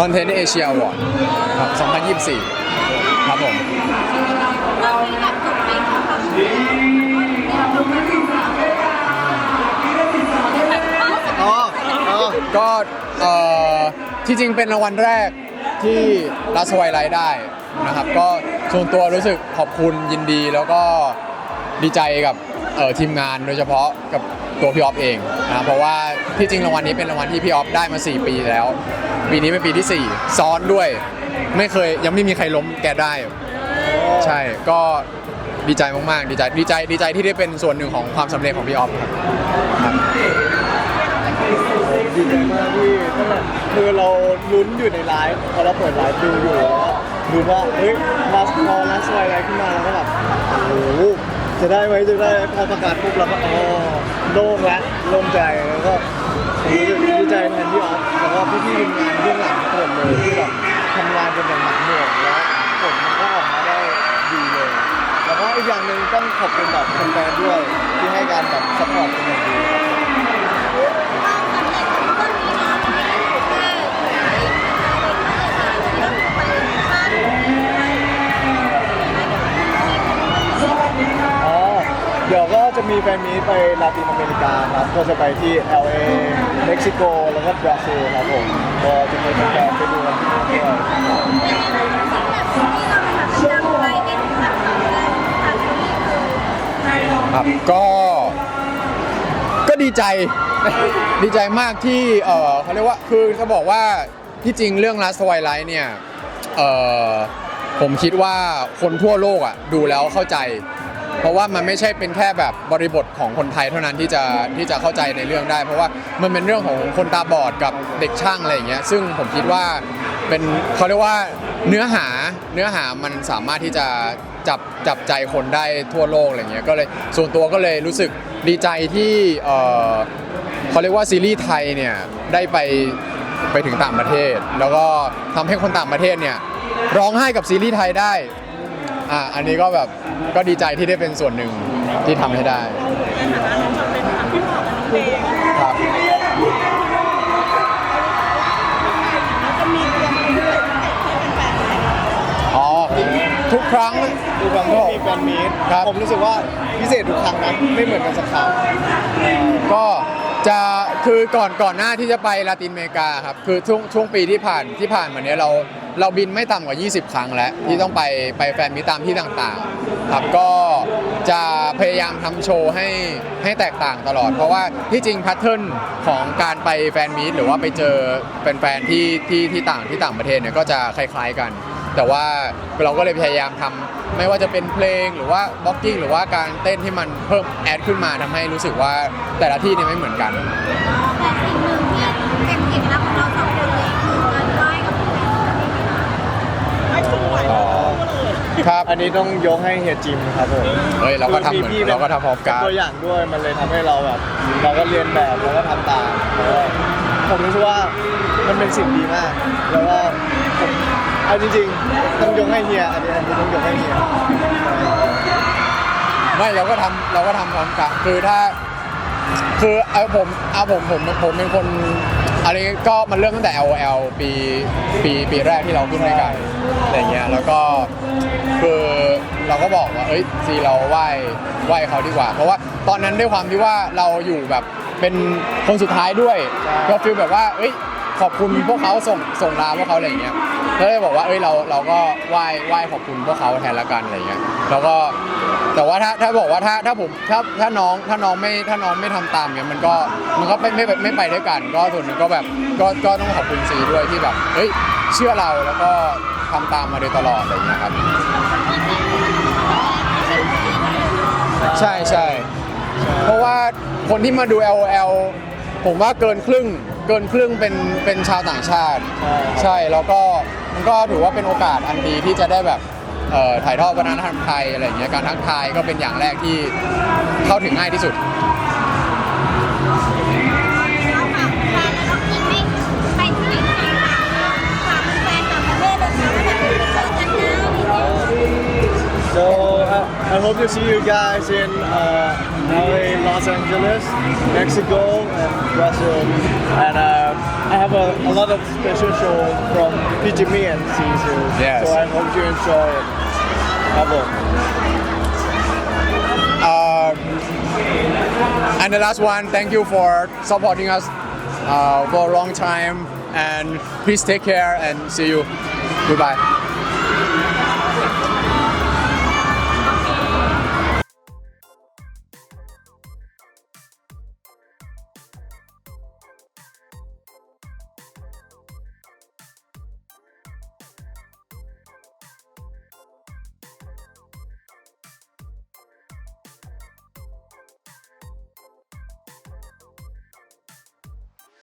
Content Asia Award ครับ 2024 ครับผม เรามีแบบจุดเด่นของเขาอ๋ออ๋อก็เอ่อที่จริงเป็นรางวัลแรกที่รัสไวไลท์ได้นะครับ ก็ส่วนตัวรู้สึกขอบคุณยินดีแล้วก็ดีใจกับเอ่อทีมงานโดยเฉพาะกับ ตัวพี่ออฟเองนะเพราะว่าที่จริงรางวัลนี้เป็นรางวัลที่พี่ออฟได้มา 4 ปีแล้ว ปีนี้เป็นปีที่ 4 ซ้อนด้วย ไม่เคยยังไม่มีใครล้มแกได้ ใช่ก็ดีใจมากๆ ดีใจดีใจดีใจที่ได้เป็นส่วนหนึ่งของความสำเร็จของพี่ออฟครับครับ ดีใจมากที่ตั้งแต่คือเราลุ้นอยู่ในไลฟ์พอเราเปิดไลฟ์ดูอยู่ดูว่าเฮ้ยมาพอลัสไวไลฟ์ขึ้นมาแล้วก็แบบโอ้โหจะได้ไหมจะได้ไหมพอประกาศปุ๊บเราก็อ๋อ โล่งและโล่งใจแล้วก็รู้สึกดีใจแทนพี่ออฟแล้วก็พี่ๆทีมงานเบื้องหลังทุกคนเลยที่แบบทำงานกันอย่างหนักหน่วงแล้วผลมันก็ออกมาได้ดีเลย แล้วก็อีกอย่างหนึ่งต้องขอบคุณแบบแฟนๆด้วยที่ให้การแบบสปอร์ตเป็นอย่างดีครับ มีแฟนมีไปลาตินอเมริกาครับก็จะไปที่ LA เม็กซิโก แล้วก็บราซิลครับผมก็จะมีแฟนๆไปดูกันที่นู่นด้วยครับก็ก็ดีใจ ดีใจมากที่เออเขาเรียกว่าคือจะบอกว่าที่จริงเรื่อง Last Twilight เนี่ยเออผมคิดว่าคนทั่วโลกอะดูแล้วเข้าใจ เพราะว่ามันไม่ใช่เป็นแค่แบบบริบทของคนไทยเท่านั้นที่จะที่จะเข้าใจในเรื่องได้ เพราะว่ามันเป็นเรื่องของคนตาบอดกับเด็กช่างอะไรอย่างเงี้ยซึ่งผมคิดว่าเป็นเขาเรียกว่าเนื้อหาเนื้อหามันสามารถที่จะจับจับใจคนได้ทั่วโลกอะไรเงี้ยก็เลยส่วนตัวก็เลยรู้สึกดีใจที่เออเขาเรียกว่าซีรีส์ไทยเนี่ยได้ไปไปถึงต่างประเทศ แล้วก็ทำให้คนต่างประเทศเนี่ยร้องไห้กับซีรีส์ไทยได้ อ่าอันนี้ก็แบบก็ดีใจที่ได้เป็นส่วนหนึ่งที่ทำให้ได้ครับอ๋อ ทุกครั้งทุกครั้งที่มีแฟนมีตครับ ผมรู้สึกว่าพิเศษทุกครั้งนะไม่เหมือนกันสักครั้งก็จะคือก่อนก่อนหน้าที่จะไปลาตินอเมริกาครับ คือช่วงช่วงปีที่ผ่านที่ผ่านมาเนี้ยเรา เราบินไม่ต่ำกว่า 20 ครั้งแล้วที่ต้องไปไปแฟนมิตตามที่ต่างๆ ครับก็จะพยายามทำโชว์ให้ให้แตกต่างตลอด เพราะว่าที่จริงแพทเทิร์นของการไปแฟนมิตหรือว่าไปเจอแฟนๆที่ที่ที่ต่างที่ต่างประเทศเนี่ยก็จะคล้ายๆกัน แต่ว่าเราก็เลยพยายามทำไม่ว่าจะเป็นเพลงหรือว่าบล็อกกิ้งหรือว่าการเต้นที่มันเพิ่มแอดขึ้นมาทำให้รู้สึกว่าแต่ละที่เนี่ยไม่เหมือนกัน แต่สิ่งหนึ่งที่เป็นเอกลักษณ์ของเราสองคนเลยคือการไหว้กับแฟน ครับอันนี้ต้องยกให้เฮียจิมครับผมเฮ้ยเราก็ทำเหมือนพี่ๆเราก็ทำพร้อมกันเป็นตัวอย่างด้วยมันเลยทำให้เราแบบ เราก็เรียนแบบแล้วก็ทำตามแล้วก็ผมรู้สึกว่ามันเป็นสิ่งดีมาก แล้วก็ผมเอาจริงๆต้องยกให้เฮียอันนี้อันนี้ต้องยกให้เฮียไม่เราก็ทำเราก็ทำพร้อมกันคือถ้า คือเอาผมเอาผมผมผมเป็นคน อันนี้ก็มันเริ่มตั้งแต่ LOL ปีปีปีแรกที่เราขึ้นด้วยกันอะไรเงี้ยแล้วก็คือเราก็บอกว่าเอ้ยซีเราไหว้ไหว้เขาดีกว่า เพราะว่าตอนนั้นด้วยความที่ว่าเราอยู่แบบเป็นคนสุดท้ายด้วยก็ฟีลแบบว่าเอ้ย ขอบคุณพวกเขาส่งส่งลาพวกเขาอะไรเงี้ยก็เลยบอกว่าเอ้ยเราเราก็ไหว้ไหว้ขอบคุณพวกเขาแทนละกันอะไรเงี้ยแล้วก็แต่ว่าถ้าถ้าบอกว่าถ้าถ้าผมถ้าถ้าน้องถ้าน้องไม่ถ้าน้องไม่ทำตามเนี่ยมันก็มันก็ไม่ไม่ไม่ไปด้วยกัน ก็ส่วนหนึ่งก็แบบก็ก็ต้องขอบคุณซีด้วยที่แบบเฮ้ยเชื่อเราแล้วก็ทำตามมาโดยตลอดอะไรอย่างเงี้ยครับ ใช่ใช่ เพราะว่าคนที่มาดู LOL ผมว่าเกินครึ่ง เกินครึ่งเป็นเป็นชาวต่างชาติ ใช่แล้วก็มันก็ถือว่าเป็นโอกาสอันดีที่จะได้แบบเอ่อถ่ายทอดวัฒนธรรมไทยอะไรอย่างเงี้ยการทักทายก็เป็นอย่างแรกที่เข้าถึงง่ายที่สุดเราฝากแฟนแล้วก็กินไม่ไปที่ไหนที่ไหนฝากแฟนต่างประเทศเลยนะว่าแบบไปเจอกันนะอะไรอย่างเงี้ย So uh, I hope to see you guys in uh, LA, Los Angeles, Mexico, and Brazil. And uh, I have a, a, lot of special shows from PGM and Caesar. Yes. So I hope you enjoy it. Have Um, and the last one, thank you for supporting us uh, for a long time. And please take care and see you. Goodbye.